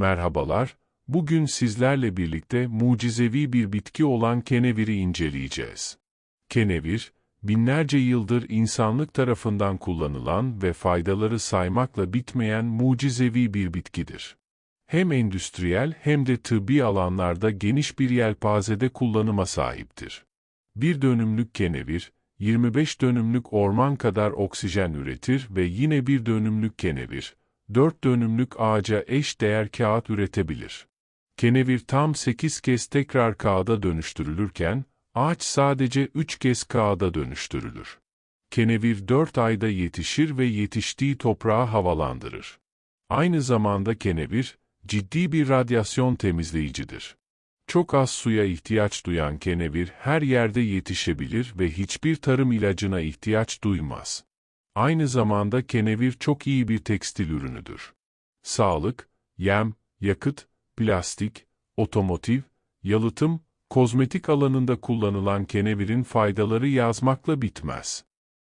Merhabalar, bugün sizlerle birlikte mucizevi bir bitki olan keneviri inceleyeceğiz. Kenevir, binlerce yıldır insanlık tarafından kullanılan ve faydaları saymakla bitmeyen mucizevi bir bitkidir. Hem endüstriyel hem de tıbbi alanlarda geniş bir yelpazede kullanıma sahiptir. Bir dönümlük kenevir, 25 dönümlük orman kadar oksijen üretir ve yine bir dönümlük kenevir, 4 dönümlük ağaca eş değer kağıt üretebilir. Kenevir tam 8 kez tekrar kağıda dönüştürülürken, ağaç sadece 3 kez kağıda dönüştürülür. Kenevir 4 ayda yetişir ve yetiştiği toprağı havalandırır. Aynı zamanda kenevir, ciddi bir radyasyon temizleyicidir. Çok az suya ihtiyaç duyan kenevir her yerde yetişebilir ve hiçbir tarım ilacına ihtiyaç duymaz. Aynı zamanda kenevir çok iyi bir tekstil ürünüdür. Sağlık, yem, yakıt, plastik, otomotiv, yalıtım, kozmetik alanında kullanılan kenevirin faydaları yazmakla bitmez.